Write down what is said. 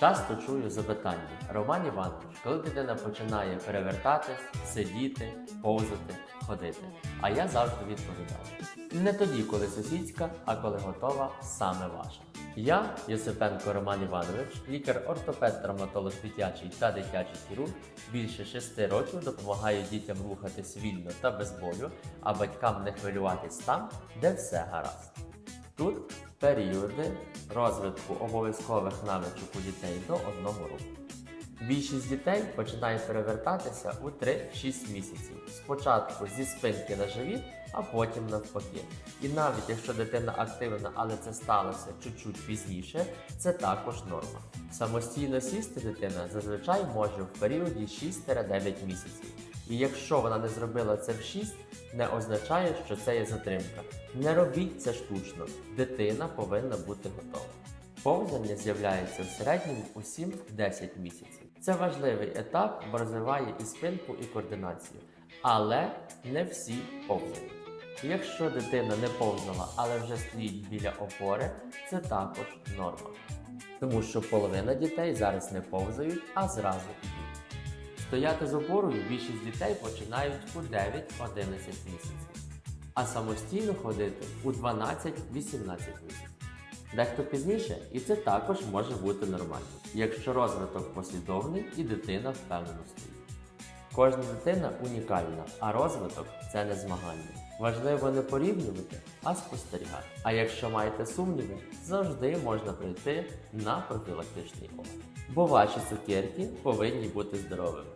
Часто чую запитання: Роман Іванович, коли дитина починає перевертатись, сидіти, повзати, ходити. А я завжди відповідаю: не тоді, коли сусідська, а коли готова саме ваша. Я, Йосипенко Роман Іванович, лікар-ортопед, травматолог дитячий та дитячий хірург, більше шести років допомагаю дітям рухатись вільно та без болю, а батькам не хвилюватись там, де все гаразд. Тут періоди розвитку обов'язкових навичок у дітей до одного року. Більшість дітей починає перевертатися у 3-6 місяців. Спочатку зі спинки на живіт, а потім навпаки. І навіть якщо дитина активна, але це сталося чуть-чуть пізніше, це також норма. Самостійно сісти дитина зазвичай може в періоді 6-9 місяців. І якщо вона не зробила це в 6, не означає, що це є затримка. Не робіть це штучно. Дитина повинна бути готова. Повзання з'являється в середньому у 7-10 місяців. Це важливий етап, бо розвиває і спинку, і координацію. Але не всі повзають. Якщо дитина не повзала, але вже стоїть біля опори, це також норма. Тому що половина дітей зараз не повзають, а зразу йдуть. Стояти з опорою більшість дітей починають у 9-11 місяців, а самостійно ходити у 12-18 місяців. Дехто пізніше, і це також може бути нормально, якщо розвиток послідовний і дитина впевнено стоїть. Кожна дитина унікальна, а розвиток це не змагання. Важливо не порівнювати, а спостерігати. А якщо маєте сумніви, завжди можна прийти на профілактичний огляд. Бо ваші цукерки повинні бути здоровими.